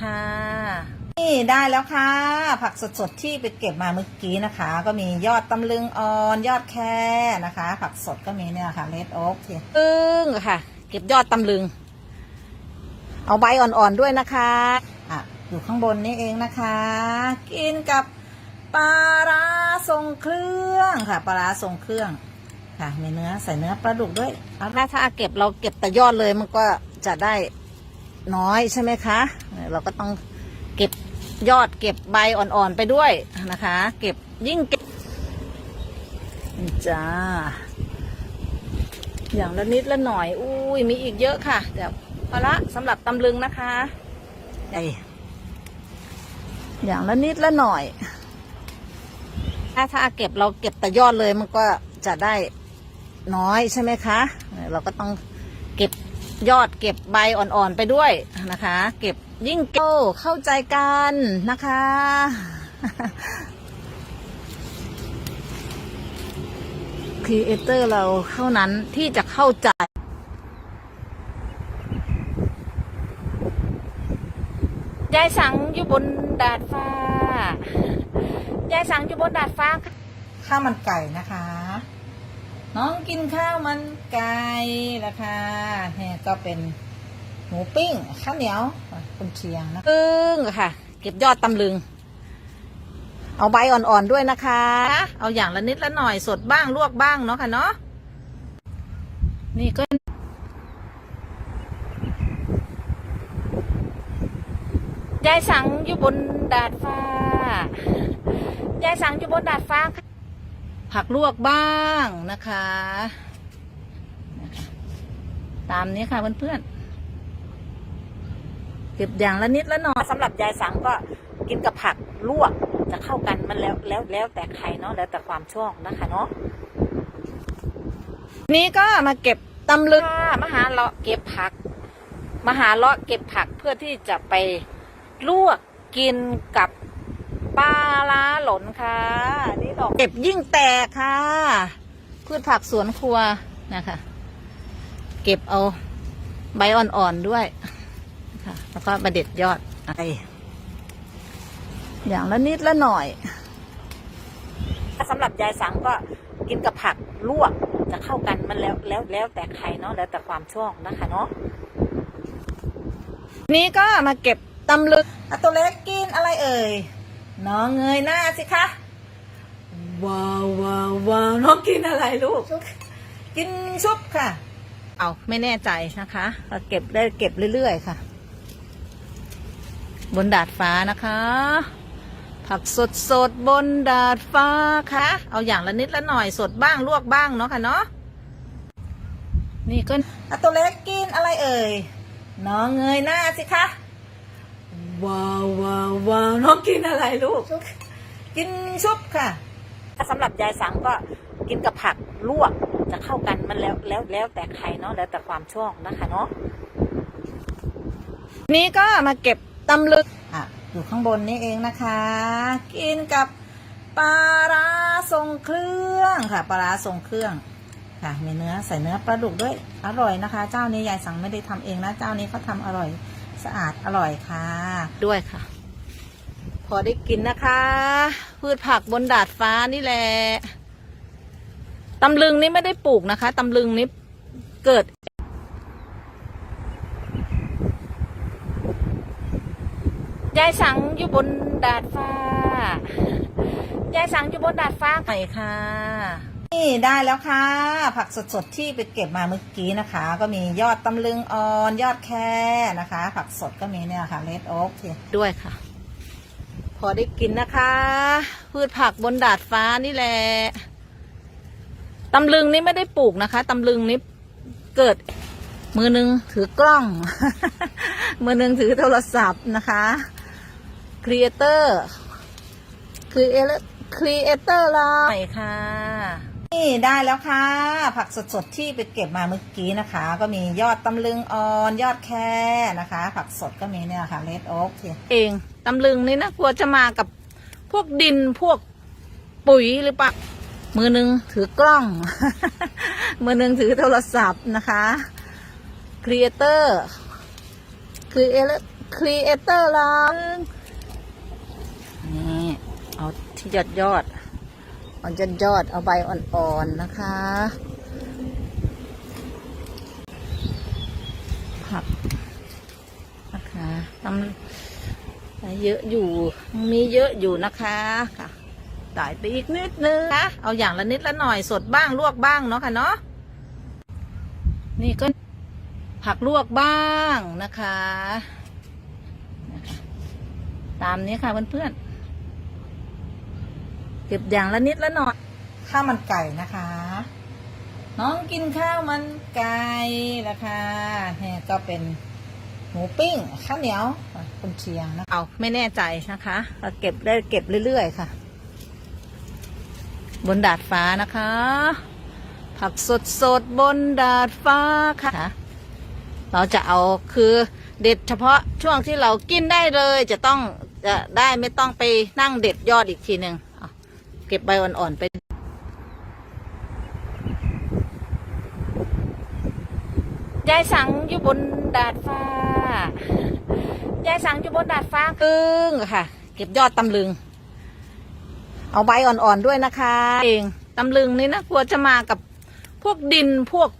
ค่ะ นี่ได้แล้วค่ะ ผักสดๆที่ไปเก็บมาเมื่อกี้นะคะ ก็มียอดตำลึงอ่อนยอดแคนะคะ ผักสดก็มีเนี่ยค่ะเลดโอ๊กตึ้งค่ะ เก็บยอดตำลึง เอาใบอ่อนๆด้วยนะคะอะอยู่ข้างบนนี่เองนะคะ กินกับปลาร้าทรงเครื่องค่ะปลาร้าทรงเครื่องค่ะมีเนื้อใส่เนื้อปลาดุกด้วยเอาถ้าถ้าเก็บเราเก็บแต่ยอดเลยมันก็จะได้ น้อยใช่ไหมคะเออเราก็ต้องเก็บยอดเก็บใบอ่อนๆไปด้วยนะคะ เก็บยิ่งเก็บนี่จ้า อย่างละนิดละหน่อย อุ้ยมีอีกเยอะค่ะ เดี๋ยวพอละสำหรับตำลึงนะคะไออย่างละนิดละหน่อย ถ้าถ้าเก็บเราเก็บแต่ยอดเลยมันก็จะได้น้อยใช่ไหมคะเออเราก็ต้องเก็บ ยอดเก็บใบอ่อนๆไปด้วยนะคะ เก็บยิ่งเก็บเข้าใจกันนะคะ ครีเอเตอร์เราเท่านั้นที่จะเข้าใจยายสังอยู่บนดาดฟ้ายายสังอยู่บนดาดฟ้าข้าวมันไก่นะคะ น้องกินข้าวมันไก่นะคะเนี่ยก็เป็นหมูปิ้งข้าวเหนียวคุณเชียงนะปึ้งค่ะ เก็บยอดตำลึง เอาใบอ่อนๆด้วยนะคะ เอาอย่างละนิดละหน่อยสดบ้างลวกบ้างเนาะค่ะเนาะนี่ก็ยายสังอยู่บนดาดฟ้ายายสังอยู่บนดาดฟ้าค่ะ ผักลวกบ้างนะคะนะคะ ตามนี้ค่ะเพื่อนๆเก็บอย่างละนิดละหน่อยสำหรับยายสังก็กินกับผักลวกจะเข้ากันมันแล้วแล้วแล้วแต่ใครเนาะแล้วแต่ความชอบนะคะเนาะนี้ก็มาเก็บตำลึงมาหาเลาะเก็บผักมาหาเลาะเก็บผักเพื่อที่จะไปลวกกินกับ ปลาล้าหล่นค่ะนี่ดอกเก็บยิ่งแตกค่ะพืชผักสวนครัวนะคะ เก็บเอาใบอ่อนๆด้วยค่ะ แล้วก็มาเด็ดยอดไปอย่างละนิดละหน่อยสำหรับยายสังก็กินกับผักลวกจะเข้ากันมันแล้วแล้วแล้วแต่ใครเนาะแล้วแต่ความชอบนะคะเนาะนี้ก็มาเก็บตำลึกตัวเล็กกินอะไรเอ่ย น้องเงยหน้าสิคะ ว้าวว้าวว้าวน้องกินอะไรลูก กินซุปค่ะ เอาไม่แน่ใจนะคะก็เก็บได้เก็บเรื่อยๆค่ะ บนดาดฟ้านะคะ ผักสดสดๆบนดาดฟ้าค่ะ เอาอย่างละนิดละหน่อยสดบ้างลวกบ้างเนาะค่ะเนาะ นี่ก็อะตัวเล็กกินอะไรเอ่ย น้องเงยหน้าสิคะ ว้าวว้าวว้าวน้องกินอะไรลูก กินซุปค่ะสำหรับยายสังก็กินกับผักลวกจะเข้ากันมันแล้วแล้วแล้วแต่ใครเนาะแล้วแต่ความชอบนะคะเนาะนี้ก็มาเก็บตำลึกอะอยู่ข้างบนนี่เองนะคะ กินกับปลาร้าทรงเครื่องค่ะปลาร้าทรงเครื่องค่ะมีเนื้อใส่เนื้อปลาดุกด้วยอร่อยนะคะ เจ้านี้ยายสั่งไม่ได้ทำเองนะเจ้านี้เขาทำอร่อย สะอาดอร่อยค่ะ ด้วยค่ะ พอได้กินนะคะ พืชผักบนดาดฟ้านี่แหละตำลึงนี่ไม่ได้ปลูกนะคะตำลึงนี่เกิดยายสังอยู่บนดาดฟ้ายายสังอยู่บนดาดฟ้าไหนค่ะ นี่ได้แล้วค่ะ ผักสดๆที่ไปเก็บมาเมื่อกี้นะคะ ก็มียอดตำลึงอ่อนยอดแคนะคะ ผักสดก็มีเนี่ยค่ะเลดโอ๊กด้วยค่ะ พอได้กินนะคะ พืชผักบนดาดฟ้านี่แหละตำลึงนี่ไม่ได้ปลูกนะคะตำลึงนี่เกิดมือหนึงถือกล้อง มือหนึงถือโทรศัพท์นะคะครีเอเตอร์ครีเอครีเอเตอร์เราใช่ค่ะ นี่ได้แล้วค่ะ ผักสดๆที่ไปเก็บมาเมื่อกี้นะคะ ก็มียอดตำลึงอ่อน ยอดแค่นะคะ ผักสดก็มีเนี่ยค่ะเลดโอ๊กเองตำลึงนี่นะกลัวจะมากับพวกดินพวกปุ๋ยหรือเปล่ามือหนึงถือกล้อง มือหนึงถือโทรศัพท์นะคะครีเอเตอร์ครีเอคครีเอเตอร์เรานี่เอาที่ยอดยอด เอายอดยอดเอาใบอ่อนๆนะคะ ผักนะคะทำเยอะอยู่ มีเยอะอยู่นะคะค่ะได้ไปอีกนิดนึงนะเอาอย่างละนิดละหน่อยสดบ้างลวกบ้างเนาะค่ะเนาะนี่ก็ผักลวกบ้างนะคะ ตามนี้ค่ะเพื่อนๆ ก็บอย่างละนิดละหน่อยข้าวมันไก่นะคะ น้องกินข้าวมันไก่นะคะเนี่ยก็เป็นหมูปิ้งข้าวเหนียวคุณเชียงนะเอาไม่แน่ใจนะคะเราเก็บได้เก็บเรื่อยๆค่ะ บนดาดฟ้านะคะ ผักสดสดๆบนดาดฟ้าค่ะ เราจะเอาคือเด็ดเฉพาะช่วงที่เรากินได้เลย จะต้องจะได้ไม่ต้องไปนั่งเด็ดยอดอีกทีหนึ่ง เก็บใบอ่อนๆไปยายสังอยู่บนดาดฟ้ายายสังอยู่บนดาดฟ้าครึ่งค่ะ เก็บยอดตำลึง เอาใบอ่อนๆด้วยนะคะเองตำลึงนี่นะกลัวจะมากับพวกดินพวก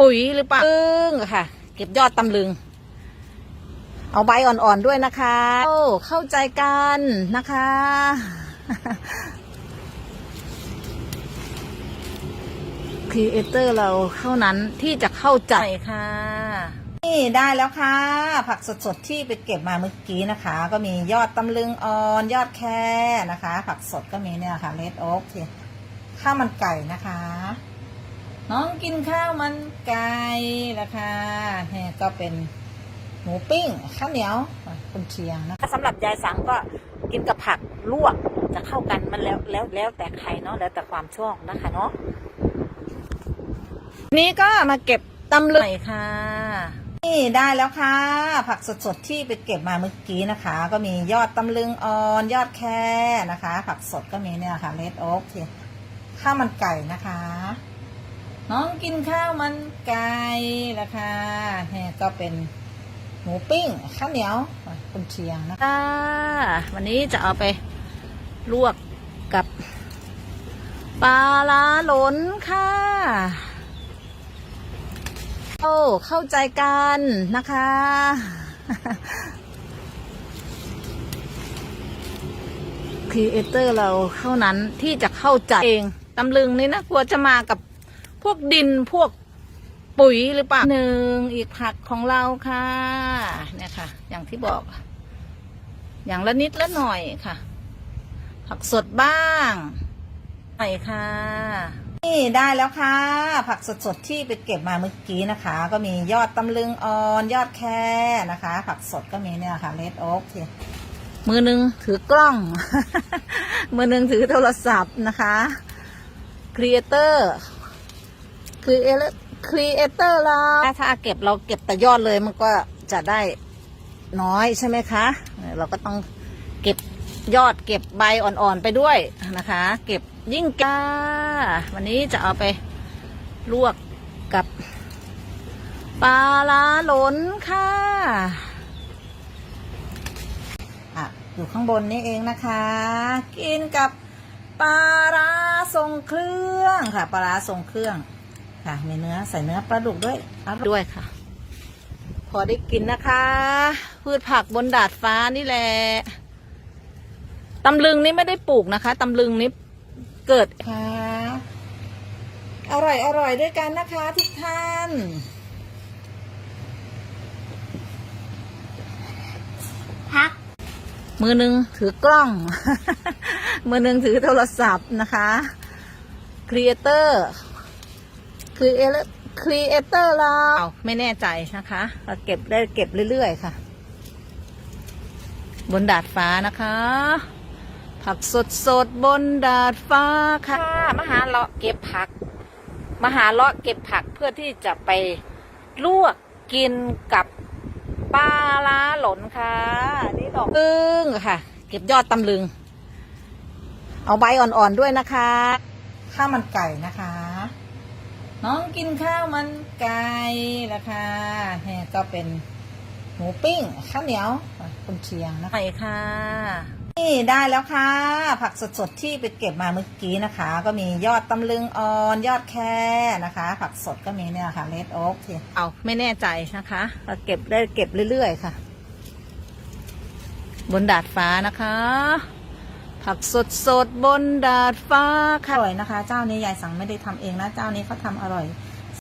ปุ๋ยหรือเปล่าครึ่งค่ะ เก็บยอดตำลึง เอาใบอ่อนๆด้วยนะคะโอ้เข้าใจกันนะคะ ครีเอเตอร์เราเท่านั้นที่จะเข้าใจค่ะ นี่ได้แล้วค่ะ ผักสดๆที่ไปเก็บมาเมื่อกี้นะคะ ก็มียอดตำลึงอ่อน ยอดแคนะคะ ผักสดก็มีเนี่ยค่ะเลดโอ๊กข้าวมันไก่นะคะ น้องกินข้าวมันไก่นะคะเนี่ยก็เป็นหมูปิ้งข้าวเหนียวคุณเชียงนะคะสำหรับยายสังก็กินกับผักลวกจะเข้ากันมันแล้วแล้วแล้วแต่ใครเนาะแล้วแต่ความชอบนะคะเนาะ นี่ก็มาเก็บตำลึงค่ะ นี่ได้แล้วค่ะ ผักสดๆที่ไปเก็บมาเมื่อกี้นะคะ ก็มียอดตำลึงอ่อน ยอดแค่นะคะ ผักสดก็มีเนี่ยค่ะเลดโอ๊กข้าวมันไก่นะคะ น้องกินข้าวมันไก่นะคะเนี่ยก็เป็นหมูปิ้งข้าวเหนียวคุณเชียงนะคะวันนี้จะเอาไปลวกกับปลาล้าหลนค่ะ โอ้เข้าใจกันนะคะ ครีเอเตอร์เราเท่านั้นที่จะเข้าใจเองตำลึงนี่นะกลัวจะมากับพวกดินพวกปุ๋ยหรือเปล่าหนึ่งอีกผักของเราค่ะเนี่ยค่ะ อย่างที่บอก อย่างละนิดละหน่อยค่ะ ผักสดบ้างหน่อยค่ะ นี่ได้แล้วค่ะ ผักสดๆที่ไปเก็บมาเมื่อกี้นะคะ ก็มียอดตำลึงอ่อน ยอดแค่นะคะ ผักสดก็มีเนี่ยค่ะเลดโอ๊กมือหนึ่งถือกล้อง มือหนึ่งถือโทรศัพท์นะคะครีเอเตอร์ครีเอครีเอเตอร์เราถ้าเก็บเราเก็บแต่ยอดเลยมันก็จะได้น้อยใช่ไหมคะ เราก็ต้องเก็บยอดเก็บใบอ่อนๆไปด้วยนะคะ เก็บ ยิ่งกาวันนี้จะเอาไปลวกกับปลาล้าหลนค่ะอะ อยู่ข้างบนนี่เองนะคะ กินกับปลาร้าทรงเครื่องค่ะปลาร้าทรงเครื่องค่ะมีเนื้อใส่เนื้อปลาดุกด้วยอร่อยด้วยค่ะ พอได้กินนะคะ พืชผักบนดาดฟ้านี่แหละตำลึงนี่ไม่ได้ปลูกนะคะตำลึงนี่ เกิดค่ะอร่อยอร่อยด้วยกันนะคะทุกท่านพักมือหนึ่งถือกล้อง มือหนึ่งถือโทรศัพท์นะคะครีเอเตอร์ครีเอครีเอเตอร์เราไม่แน่ใจนะคะเราเก็บได้เก็บเรื่อยๆค่ะ บนดาดฟ้านะคะ ผักสดสดๆบนดาดฟ้าค่ะ มาหาเลาะเก็บผัก มาหาเลาะเก็บผักเพื่อที่จะไปลวกกินกับปลาล้าหลนค่ะนี่ดอกตึงค่ะ เก็บยอดตำลึง เอาใบอ่อนๆด้วยนะคะ ข้าวมันไก่นะคะ น้องกินข้าวมันไก่นะคะเนี่ยก็เป็นหมูมูปิ้งข้าวเหนียวคุณเชียงนะคะไปค่ะ นี่ได้แล้วค่ะ ผักสดๆที่ไปเก็บมาเมื่อกี้นะคะ ก็มียอดตำลึงอ่อนยอดแค่นะคะ ผักสดก็มีเนี่ยค่ะเลดโอ๊กเอาไม่แน่ใจนะคะก็เก็บได้เก็บเรื่อยๆค่ะ บนดาดฟ้านะคะ ผักสดๆบนดาดฟ้าค่ะอร่อยนะคะ เจ้านี้ยายสั่งไม่ได้ทำเองนะเจ้านี้เขาทำอร่อย